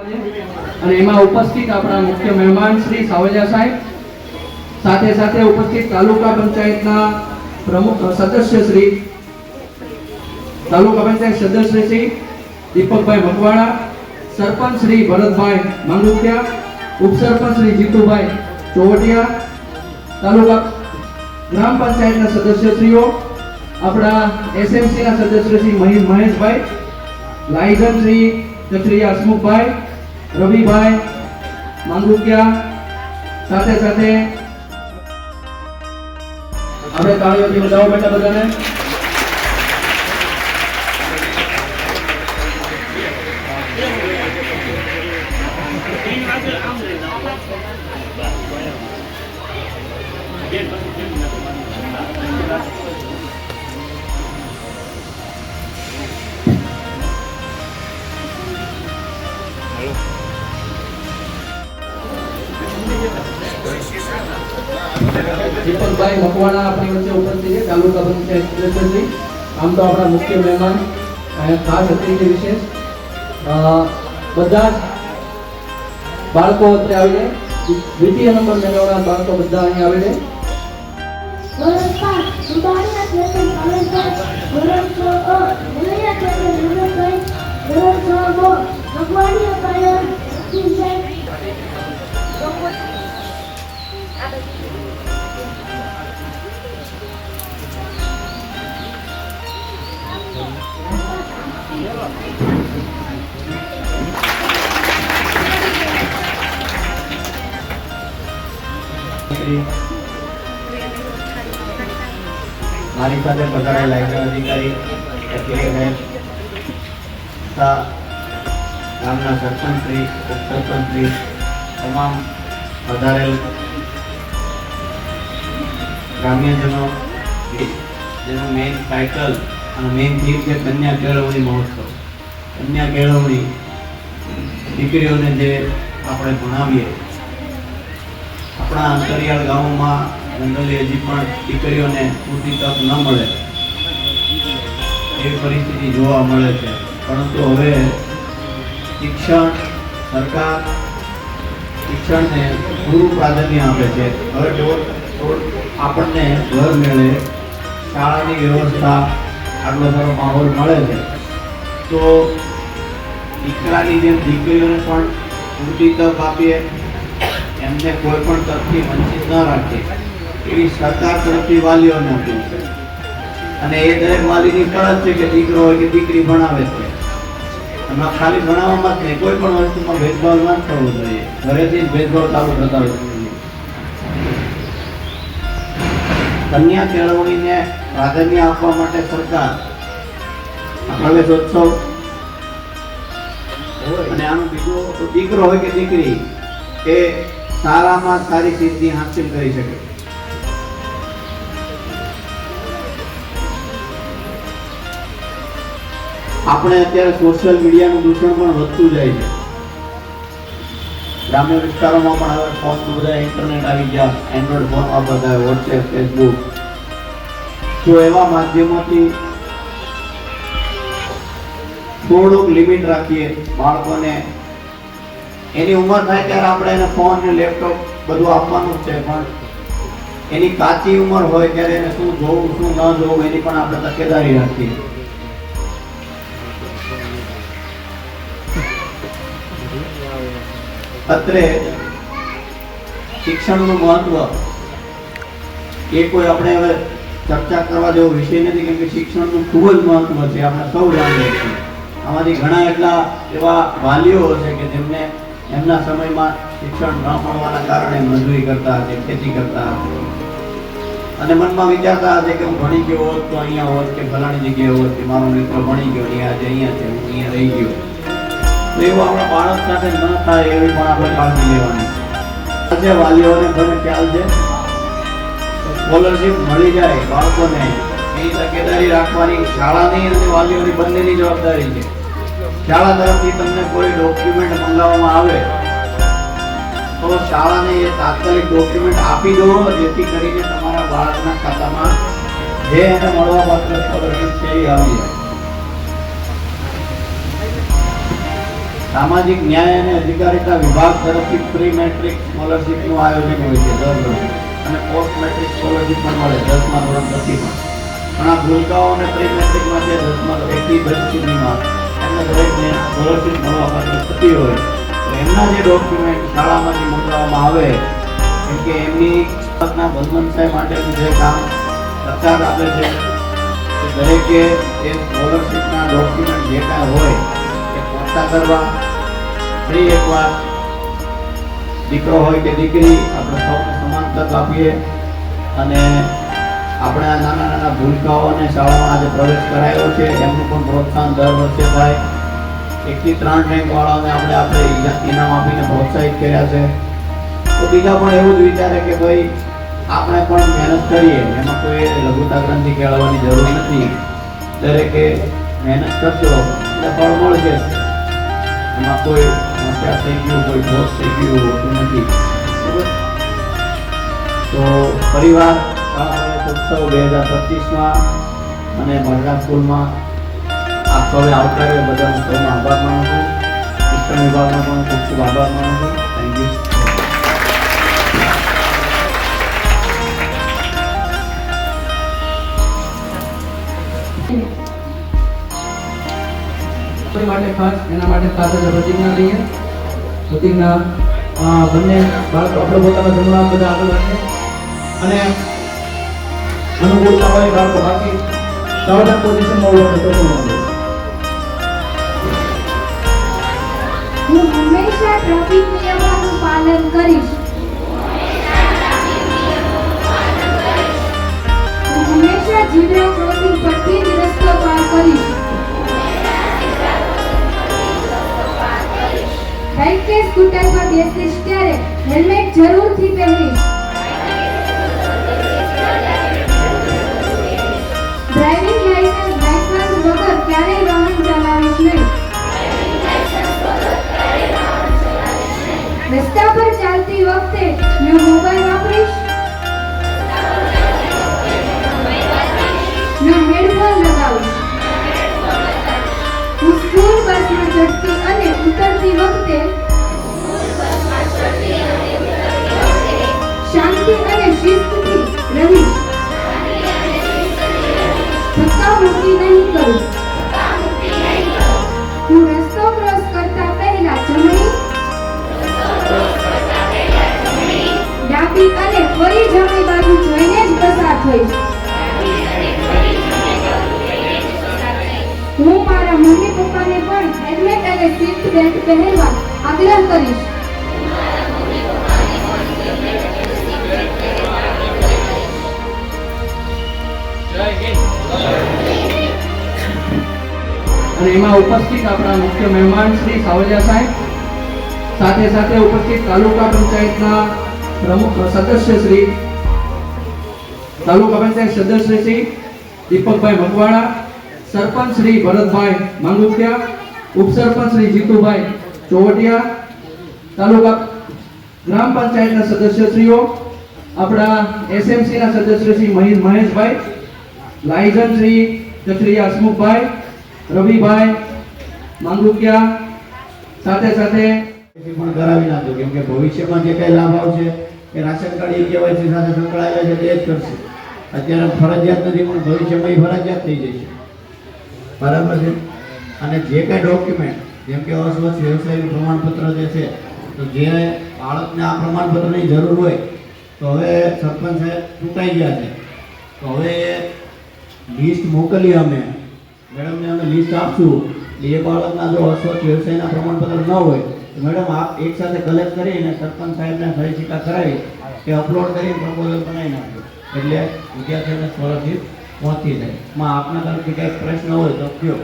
અને એમાં ઉપસ્થિત આપણા મુખ્ય મહેમાન શ્રી સાવલિયા સાહેબ, સાથે સાથે ઉપસ્થિત તાલુકા પંચાયતના પ્રમુખ સદસ્ય શ્રી, તાલુકા પંચાયત સદસ્ય શ્રી દીપકભાઈ મકવાણા, સરપંચ શ્રી ભરતભાઈ માંડુકિયા, ઉપસરપંચ શ્રી જીતુભાઈ ચોવટિયા, તાલુકા ગ્રામ પંચાયતના સદસ્યશ્રીઓ, આપણા એસએમસીના સદસ્ય શ્રી મહે- મહેશભાઈ લાયઝન શ્રી કચરિયા હસમુખભાઈ રવિભાઈ માંગુકિયા સાથે સાથે. આપણે તાળીઓથી વધાવો બેટા બધાને. મકવાણા આપણી વચ્ચે ઉપસ્થિત છે, તાલુકા પંચાયત સદસ્યશ્રી. આમ તો આપણા મુખ્ય મહેમાન. ખાસ અતિથિ વિશેષ બધા જ બાળકો અત્યારે આવીને દ્વિતીય નંબર મેળવનાર બાળકો બધા અહીંયા આવે છે. ધોરણ પાંચ ચેતન કલેક્ટર ધોરણ છ અ મુલૈયા મારી સાથે પધારેલા લાયસન્સ અધિકારી એપ્લિકેશન તથા ગામના સરપંચશ્રી તમામ પધારેલ ગ્રામ્યજનો, જેનું મેઇન ટાઇટલ અને મેઇન થીમ છે કન્યા કેળવણી મહોત્સવ. કન્યા કેળવણી દીકરીઓને જે આપણે ભણાવીએ આપણા અંતરિયાળ ગામોમાં જનરલી હજી પણ દીકરીઓને પૂરતી તક ન મળે. એવી પરિસ્થિતિ જોવા મળે છે. પરંતુ હવે શિક્ષણ સરકાર શિક્ષણને પૂરું પ્રાધાન્ય આપે છે. હવે આપણને ઘર મેળે, શાળાની વ્યવસ્થા, આટલો સારો માહોલ મળે છે. તો દીકરાની જેમ દીકરીઓને પણ પૂરતી તક આપીએ. એમને કોઈ પણ તરફથી વંચિત ન રાખે. એવી સરકાર તરફથી વાલીઓને અપીલ છે. અને એ દરેક વાલીની ફરજ છે કે દીકરો હોય કે દીકરી ભણાવે છે. એમાં ખાલી ભણાવવામાં જ નહીં, કોઈ પણ વસ્તુમાં ભેદભાવ ના થવો જોઈએ. ઘરેથી ભેદભાવ ચાલુ થતા હોય કન્યા કેળવણીને પ્રાધાન્ય આપવા માટે સરકાર પ્રવેશોત્સવ અને આનું બીજું દીકરો હોય કે દીકરી, એ સારામાં સારી સિદ્ધિ હાંસિલ કરી શકે. આપણે અત્યારે સોશિયલ મીડિયાનું દૂષણ પણ વધતું જાય છે. ગ્રામ્ય વિસ્તારોમાં પણ હવે ફોન બધા ઇન્ટરનેટ આવી ગયા. એન્ડ્રોઈડ ફોન વાપરતા હોય વોટ્સએપ ફેસબુક તો એવા માધ્યમોથી થોડુંક લિમિટ રાખીએ. બાળકોને એની ઉંમર થાય ત્યારે આપણે એને ફોન ને લેપટોપ બધું આપવાનું છે, પણ એની કાચી ઉંમર હોય ત્યારે એને શું જોવું, શું ન જોવું, એની પણ આપણે તકેદારી રાખીએ. અત્રે શિક્ષણનું મહત્વ એ કોઈ આપણે હવે ચર્ચા કરવા જેવો વિષય નથી, કેમ કે શિક્ષણનું ખૂબ જ મહત્વ છે, આપણે સૌ જાણીએ છીએ. આમાંથી ઘણા એટલા એવા વાલીઓ છે કે જેમને એમના સમયમાં શિક્ષણ ન મળવાના કારણે મજૂરી કરતા હશે, ખેતી કરતા હશે. અને મનમાં વિચારતા હશે કે હું ભણી ગયો હોત તો અહીંયા હોત કે ફલાણી જગ્યાએ હોત કે મારો મિત્ર ભણી ગયો અહીંયા છે અહીંયા છે, હું અહીંયા રહી ગયો. તો એવું આપણા બાળક સાથે ન થાય એવી પણ આપણે કાળજી લેવાની. આજે વાલીઓને મને ખ્યાલ છે સ્કોલરશિપ મળી જાય બાળકોને. એ તકેદારી રાખવાની શાળાની અને વાલીઓની બંનેની જવાબદારી છે. શાળા તરફથી તમને કોઈ ડોક્યુમેન્ટ મંગાવવામાં આવે, તો શાળાને એ તાત્કાલિક ડોક્યુમેન્ટ આપી દો, જેથી કરીને તમારા બાળકના ખાતામાં જે એને મળવા પાત્ર સ્કોલરશિપ છે એ આવી જાય. સામાજિક ન્યાય અને અધિકારીતા વિભાગ તરફથી પ્રી મેટ્રિક સ્કોલરશીપનું આયોજન હોય છે, દર વર્ષે. અને પોસ્ટ મેટ્રિક સ્કોલરશીપ પણ મળે, દસમા ધોરણ પછીમાં. ઘણા ભૂલકાઓ અને પ્રી મેટ્રિકમાં છે, દસમા એકથી દસ સુધીમાં. દરેકને સુરક્ષિત ભણવા થતી હોય તો એમના જે ડોક્યુમેન્ટ શાળામાંથી મોકલવામાં આવે કેમ કે એમની બલવંતસાઈ માટેનું જે કામ સરકાર આપે છે દરેકે એ સ્કોલરશીપના ડોક્યુમેન્ટ જે કાંઈ હોય એ પહોંચતા કરવા ફરી એકવાર દીકરો હોય કે દીકરી આપણે સૌને સમાન તક આપીએ અને આપણે નાના નાના ભૂલકાઓને શાળામાં આજે પ્રવેશ કરાયો છે. એમનું પણ પ્રોત્સાહન દર વર્ષે થાય. એકથી ત્રણ રેન્કવાળાઓને આપણે આપણે ઇના- ઇનામ આપીને પ્રોત્સાહિત કર્યા છે. તો બીજા પણ એવું જ વિચારે કે ભાઈ, આપણે પણ મહેનત કરીએ. એમાં કોઈ લઘુતા ગ્રંથિ કેળવવાની જરૂર નથી. દરેકે મહેનત કરશો, એટલે ફળ મળશે. એમાં કોઈ સમસ્યા થઈ ગયું, કોઈ દોષ થઈ ગયું હોતું નથી. તો પરિવાર ઉત્સવ બે હજાર પચીસમાં અને મહિલા સ્કૂલમાં. આપ સૌએ આવકાર્ય બધા સૌનો આભાર માનું છું. શિક્ષણ વિભાગનો પણ ખૂબ ખૂબ આભાર માનું છું. થેન્ક યુ માટે ખાસ, એના માટે ખાસ પ્રતિજ્ઞા લઈએ. પ્રતિજ્ઞા બંને બાળકો આપણે પોતાના જમણા બધા આગળ રાખે. અને અનુકૂળતા હોય બાળકો બાકી સાવધાન પોઝિશનમાં ઊભો પણ હું હંમેશા ટ્રાફિક નિયમોનું પાલન કરીશ. હંમેશા ઝીબ્રા ક્રોસિંગ પરથી જ કરીશ. બાઇક કે સ્કૂટર પર બેસીશ હેલ્મેટ જરૂરથી પહેરીશ. Brasil. હેલ્મેટ સીટ બેલ્ટ પહેરવા આગ્રહ કરીશ. અને એમાં ઉપસ્થિત આપણા મુખ્ય મહેમાન શ્રી સાવલિયા સાહેબ, સાથે સાથે ઉપસ્થિત તાલુકા પંચાયતના પ્રમુખ સદસ્ય શ્રી, તાલુકા પંચાયત સદસ્ય શ્રી દીપકભાઈ મકવાડા સરપંચ શ્રી ભરતભાઈ માંગુકિયા ઉપસરપંચ શ્રી જીતુભાઈ ચોવટિયા, તાલુકા ગ્રામ પંચાયતના સદસ્યશ્રીઓ, આપણા એસએમસી ના સદસ્ય શ્રી મહેશ મહેશભાઈ લાયઝન શ્રી કચરિયા હસમુખભાઈ, રવિભાઈ માંગુકિયા સાથે સાથે પણ કરાવી નાખજો, કેમ કે ભવિષ્યમાં જે કઈ લાભ આવશે એ રાશન કાર્ડ એ કેવાયસી સાથે સંકળાયેલા છે, તે જ કરશે. અત્યારે ફરજિયાત નથી, પણ ભવિષ્યમાં એ ફરજિયાત થઈ જશે. બરાબર છે? અને જે કાંઈ ડોક્યુમેન્ટ જેમ કે અસ્વચ્છ વ્યવસાયનું પ્રમાણપત્ર જે છે, તો જે બાળકને આ પ્રમાણપત્રની જરૂર હોય, તો હવે સરપંચ સાહેબ ચૂંટાઈ ગયા છે. તો હવે લિસ્ટ મોકલી અમે. મેડમને અમે લિસ્ટ આપશું. એ બાળકના જો અસ્વચ્છ વ્યવસાયના પ્રમાણપત્ર ન હોય, તો મેડમ આપ એક સાથે કલેક્ટ કરીને સરપંચ સાહેબને સહી કરાવી કે અપલોડ કરી પ્રપોઝલ બનાવી નાખ્યો એટલે વિદ્યાર્થીઓને સ્કોલરશીપ પહોંચી જાય. માં આપના તરફથી કંઈક પ્રશ્ન હોય તો કયો.